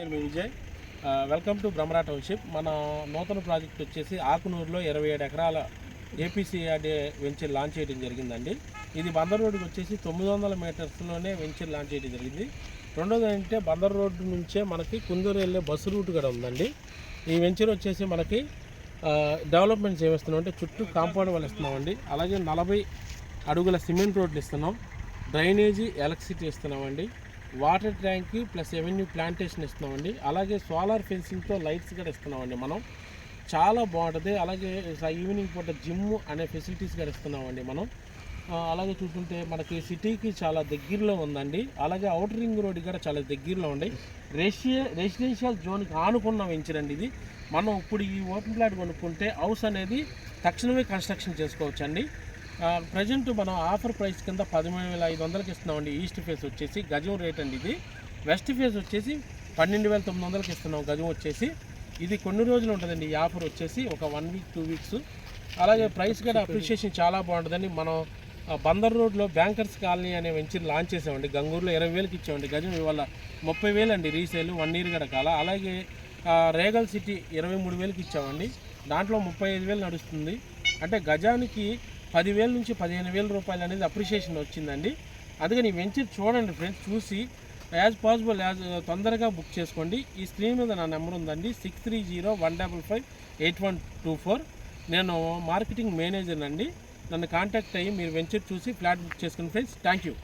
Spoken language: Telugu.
నేను మీ Vijay. Welcome to Brahmara township. మన నూతన ప్రాజెక్ట్ వచ్చేసి ఆకునూరులో ఇరవై ఏడు ఎకరాల ఏపీసీఆర్డీ వెంచర్ లాంచ్ చేయడం జరిగిందండి. ఇది బందర్ రోడ్డుకి వచ్చేసి తొమ్మిది వందల మీటర్స్లోనే వెంచర్ లాంచ్ చేయడం జరిగింది. రెండోది ఏంటంటే బందర్ రోడ్డు నుంచే మనకి కుందూరు వెళ్ళే బస్సు రూట్ కూడా ఉందండి. ఈ వెంచర్ వచ్చేసి మనకి డెవలప్మెంట్స్ ఏమిస్తున్నాం అంటే చుట్టూ కాంపౌండ్ వాళ్ళు ఇస్తున్నామండి. అలాగే నలభై అడుగుల సిమెంట్ రోడ్లు ఇస్తున్నాం. డ్రైనేజీ ఎలక్ట్రిసిటీ ఇస్తున్నామండి. Water tank plus avenue plantation ఇస్తున్నామండి. అలాగే సోలార్ ఫెన్సింగ్తో లైట్స్ కూడా ఇస్తున్నామండి మనం. చాలా బాగుంటుంది. అలాగే స- ఈవినింగ్ పూట జిమ్ అనే ఫెసిలిటీస్ కూడా ఇస్తున్నామండి మనం. అలాగే చూస్తుంటే మనకి సిటీకి చాలా దగ్గరలో ఉందండి. అలాగే అవుట్ రింగ్ రోడ్ కూడా చాలా దగ్గరలో ఉంది. రెషియా రెసిడెన్షియల్ జోన్కి ఆనుకున్న వెంచరండి ఇది. మనం ఇప్పుడు ఈ ఓపెన్ ప్లాట్ కొనుక్కుంటే హౌస్ అనేది తక్షణమే కన్స్ట్రక్షన్ చేసుకోవచ్చండి. ప్రజెంట్ మనం ఆఫర్ ప్రైస్ కింద పదమూడు వేల ఐదు వందలకి ఇస్తున్నామండి. ఈస్ట్ ఫేస్ వచ్చేసి గజం రేట్ అండి ఇది. వెస్ట్ ఫేస్ వచ్చేసి పన్నెండు వేల తొమ్మిది వందలకి ఇస్తున్నాం గజం వచ్చేసి. ఇది కొన్ని రోజులు ఉంటుందండి. ఈ ఆఫర్ వచ్చేసి ఒక వన్ వీక్ టూ వీక్స్. అలాగే ప్రైస్ కూడా అప్రిషియేషన్ చాలా బాగుంటుందండి. మనం బందర్ రోడ్లో బ్యాంకర్స్ కాలనీ అనే వెంచర్ లాంచ్ చేసామండి. గంగూరులో ఇరవై వేలకి ఇచ్చామండి. గజం ఇవాళ ముప్పై వేలు అండి రీసేల్ వన్ ఇయర్ గడ కాల అలాగే రేగల్ సిటీ ఇరవై మూడు వేలకి ఇచ్చామండి. దాంట్లో ముప్పై ఐదు వేలు నడుస్తుంది. అంటే గజానికి పదివేల నుంచి పదిహేను వేల రూపాయలు అనేది అప్రిషియేషన్ వచ్చిందండి. అందుకని ఈ వెంచర్ చూడండి ఫ్రెండ్స్ చూసి యాజ్ పాసిబుల్ యాజ్ తొందరగా బుక్ చేసుకోండి. ఈ స్క్రీన్ మీద నా నెంబర్ ఉందండి six three zero one double five eight one two four నేను మార్కెటింగ్ మేనేజర్ అండి నన్ను కాంటాక్ట్ అయ్యి మీరు వెంచర్ చూసి ఫ్లాట్ బుక్ చేసుకోండి ఫ్రెండ్స్ థ్యాంక్ యూ